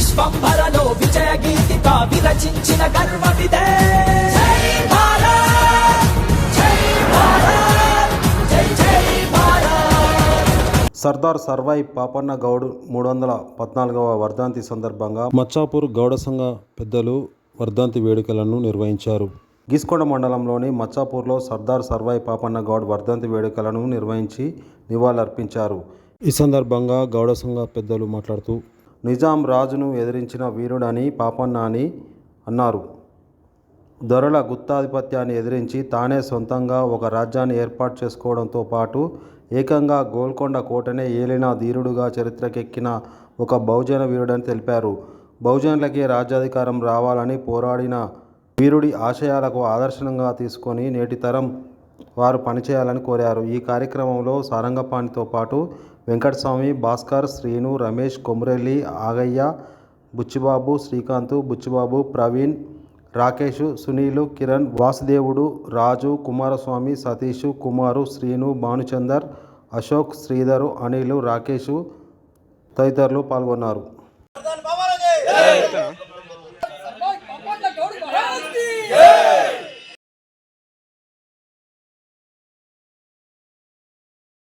విశ్వంభరలో విజయ గీతిక విరచించిన గర్వమిదే సర్దార్ సర్వాయి పాపన్న గౌడ్ మూడు వందల పద్నాలుగవ వర్ధాంతి సందర్భంగా మచ్చాపూర్ గౌడ సంఘ పెద్దలు వర్ధాంతి వేడుకలను నిర్వహించారు. గిస్కొండ మండలంలోని మచ్చాపూర్లో సర్దార్ సర్వాయి పాపన్న గౌడ్ వర్ధంతి వేడుకలను నిర్వహించి నివాళులర్పించారు. ఈ సందర్భంగా గౌడ సంఘ పెద్దలు మాట్లాడుతూ నిజాం రాజును ఎదిరించిన వీరుడని పాపన్న అని అన్నారు. దొరల గుత్తాధిపత్యాన్ని ఎదిరించి తానే సొంతంగా ఒక రాజ్యాన్ని ఏర్పాటు చేసుకోవడంతో పాటు ఏకంగా గోల్కొండ కోటనే ఏలిన ధీరుడుగా చరిత్రకెక్కిన ఒక బహుజన వీరుడని తెలిపారు. బహుజనులకే రాజ్యాధికారం రావాలని పోరాడిన వీరుడి ఆశయాలకు ఆదర్శనంగా తీసుకొని నేటి తరం వారు పనిచేయాలని కోరారు. ఈ కార్యక్రమంలో సారంగపాణితో పాటు వెంకటస్వామి భాస్కర్ శ్రీను రమేష్ కొమురెల్లి ఆగయ్య బుచ్చిబాబు శ్రీకాంత్ బుచ్చిబాబు ప్రవీణ్ రాకేష్ సునీలు కిరణ్ వాసుదేవుడు రాజు కుమారస్వామి సతీష్ కుమారు శ్రీను భానుచందర్ అశోక్ శ్రీధరు అనిలు రాకేష్ తదితరులు పాల్గొన్నారు.